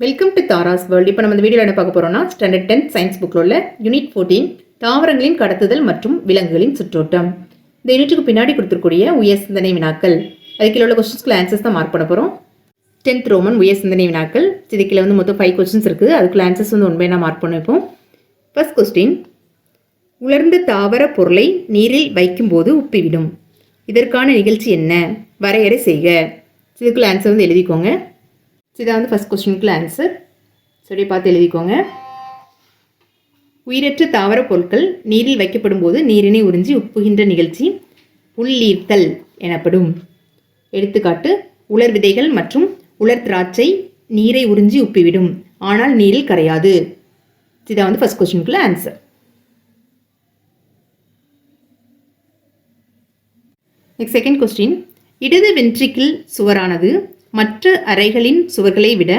Welcome to Tara's world இப்போ நம்ம இந்த வீடியோவில் என்ன பார்க்க போகிறோம்னா ஸ்டாண்டர்ட் டென்த் சயின்ஸ் புக்கில் உள்ள யூனிட் ஃபோர்டீன் தாவரங்களின் கடத்துதல் மற்றும் விலங்குகளின் சுற்றோட்டம். இந்த யூனிட்டுக்கு பின்னாடி கொடுத்துருக்கூடிய உயர் சிந்தனை வினாக்கள். அதுக்கு உள்ள கொஸ்டின்ஸ்க்கு ஆன்சர்ஸ் தான் மார்க் பண்ண போகிறோம் டென்த் ரோமன் உயர் சிந்தனை வினாக்கள். இதுக்குள்ள வந்து மொத்தம் ஃபைவ் கொஸ்டின்ஸ் இருக்குது அதுக்குள்ள ஆன்சர்ஸ் வந்து உண்மையாக நான் மார்க் பண்ண வைப்போம் ஃபர்ஸ்ட் கொஸ்டின் உலர்ந்த தாவர பொருளை நீரில் வைக்கும்போது உப்பிவிடும். இதற்கான நிகழ்ச்சி என்ன? வரையறை செய்க. இதுக்குள்ள ஆன்சர் வந்து எழுதிக்கோங்க. இதான் வந்து ஃபஸ்ட் கொஸ்டினுக்குள்ள ஆன்சர் சரி பார்த்து எழுதிக்கோங்க. உயிரற்ற தாவர பொருட்கள் நீரில் வைக்கப்படும் போது நீரினை உறிஞ்சி உப்புகின்ற நிகழ்ச்சி உள்ளீர்த்தல் எனப்படும். எடுத்துக்காட்டு உலர் விதைகள் மற்றும் உலர் திராட்சை நீரை உறிஞ்சி உப்பிவிடும். ஆனால் நீரில் கரையாது. இதான் வந்து ஃபர்ஸ்ட் கொஸ்டினுக்குள்ள ஆன்சர் நெக்ஸ்ட் செகண்ட் கொஸ்டின் இடது வென்ட்ரிக்கிள் சுவரானது மற்ற அறைகளின் சுவர்களை விட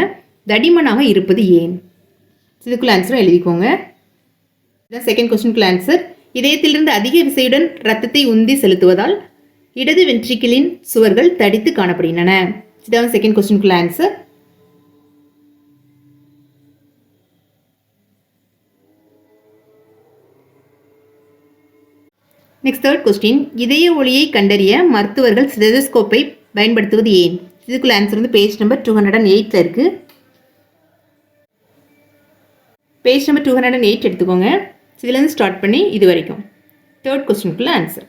தடிமனாக இருப்பது ஏன்? இதுக்குள்ள ஆன்சரும் எழுதிக்கோங்க. இதான் செகண்ட் கொஸ்டினுக்குள்ள ஆன்சர் இதயத்திலிருந்து அதிக விசையுடன் ரத்தத்தை உந்தி செலுத்துவதால் இடது வென்ட்ரிக்கிளின் சுவர்கள் தடித்து காணப்படுகின்றன. இதான் செகண்ட் கொஸ்டினுக்குள்ள ஆன்சர் நெக்ஸ்ட் தேர்ட் கொஸ்டின் இதய ஒளியை கண்டறிய மருத்துவர்கள் ஸ்டெதஸ்கோப்பை பயன்படுத்துவது ஏன்? இதுக்குள்ள ஆன்சர் வந்து page number two hundred and எயிட்டில் இருக்குது page number two hundred and eight எடுத்துக்கோங்க. இதுலேருந்து ஸ்டார்ட் பண்ணி இது வரைக்கும். தேர்ட் கொஸ்டினுக்குள்ள ஆன்சர்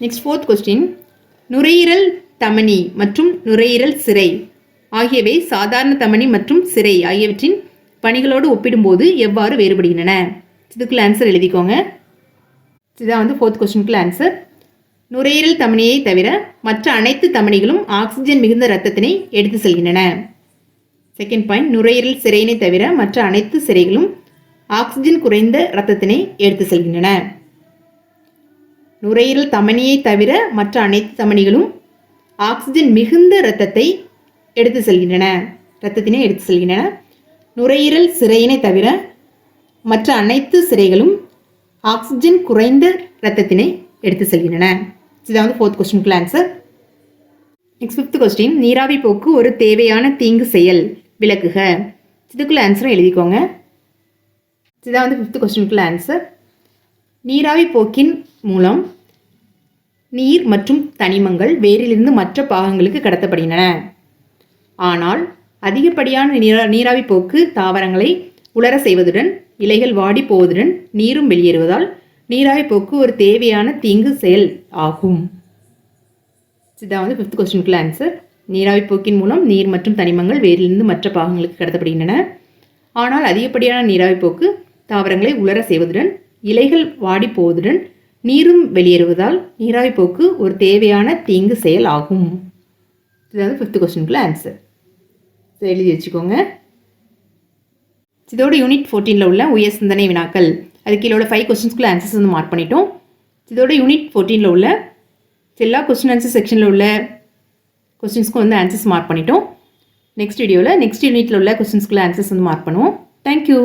நெக்ஸ்ட் ஃபோர்த் கொஸ்டின் நுரையீரல் தமனி மற்றும் நுரையீரல் சிறை ஆகியவை சாதாரண தமனி மற்றும் சிறை ஆகியவற்றின் பணிகளோடு ஒப்பிடும்போது எவ்வாறு வேறுபடுகின்றன? இதுக்குள்ள ஆன்சர் எழுதிக்கோங்க. இதுதான் வந்து ஃபோர்த் கொஸ்டினுக்குள்ள ஆன்சர் நுரையீரல் தமனியை தவிர மற்ற அனைத்து தமனிகளும் ஆக்சிஜன் மிகுந்த இரத்தத்தினை எடுத்து செல்கின்றன. செகண்ட் பாயிண்ட் நுரையீரல் சிறையினை தவிர மற்ற அனைத்து சிறைகளும் ஆக்சிஜன் குறைந்த இரத்தத்தினை எடுத்து செல்கின்றன. நுரையீரல் தமனியை தவிர மற்ற அனைத்து தமனிகளும் ஆக்சிஜன் மிகுந்த இரத்தத்தை எடுத்து செல்கின்றன. இரத்தத்தினை எடுத்து செல்கின்றன. நுரையீரல் சிறையினை தவிர மற்ற அனைத்து சிறைகளும் ஆக்சிஜன் குறைந்த இரத்தத்தினை எடுத்து செல்கின்றன இதான் வந்து ஃபோர்த் கொஸ்டினுக்குள்ள ஆன்சர் நெக்ஸ்ட் ஃபிஃப்த் கொஸ்டின் நீராவி போக்கு ஒரு தேவையான தீங்கு செயல் விளக்குக. இதுக்குள்ள ஆன்சரும் எழுதிக்கோங்க. இதுதான் வந்து ஃபிஃப்த் கொஸ்டினுக்குள்ள ஆன்சர் நீராவி போக்கின் மூலம் நீர் மற்றும் தனிமங்கள் வேரிலிருந்து மற்ற பாகங்களுக்கு கடத்தப்படுகின்றன. ஆனால் அதிகப்படியான நீரா நீராவி போக்கு தாவரங்களை உலர செய்வதுடன் இலைகள் வாடி போவதுடன் நீரும் வெளியேறுவதால் நீராய்ப்போக்கு போக்கு ஒரு தேவையான தீங்கு செயல் ஆகும். இதுதான் வந்து ஃபிஃப்த் கொஸ்டினுக்குள்ள ஆன்சர் நீராவி போக்கின் மூலம் நீர் மற்றும் தனிமங்கள் வேரிலிருந்து மற்ற பாகங்களுக்கு கடத்தப்படுகின்றன. ஆனால் அதிகப்படியான நீராவி போக்கு தாவரங்களை உலர செய்வதுடன் இலைகள் வாடி போவதுடன் நீரும் வெளியேறுவதால் நீராவி போக்கு ஒரு தேவையான தீங்கு செயல் ஆகும். இதுதான் ஃபிஃப்த் கொஸ்டினுக்குள்ள ஆன்சர் எழுதி வச்சுக்கோங்க. இதோட யூனிட் ஃபோர்டீனில் உள்ள உயர் சிந்தனை வினாக்கள். அது கீழே உள்ள ஃபைவ் கொஸ்டின்ஸ்க்குள்ள ஆன்சர்ஸ் வந்து மார்க் பண்ணிட்டோம். இதோட யூனிட் ஃபோர்டீனில் உள்ள எல்லா கொஸ்டின் ஆன்சர் செக்ஷனில் உள்ள கொஸ்டின்ஸ்க்கும் வந்து ஆன்சர்ஸ் மார்க் பண்ணிட்டோம். நெக்ஸ்ட் வீடியோவில் நெக்ஸ்ட் யூனிட்டில் உள்ள கொஸ்டின்ஸ்க்குள்ள ஆன்சர்ஸ் வந்து மார்க் பண்ணுவோம். Thank you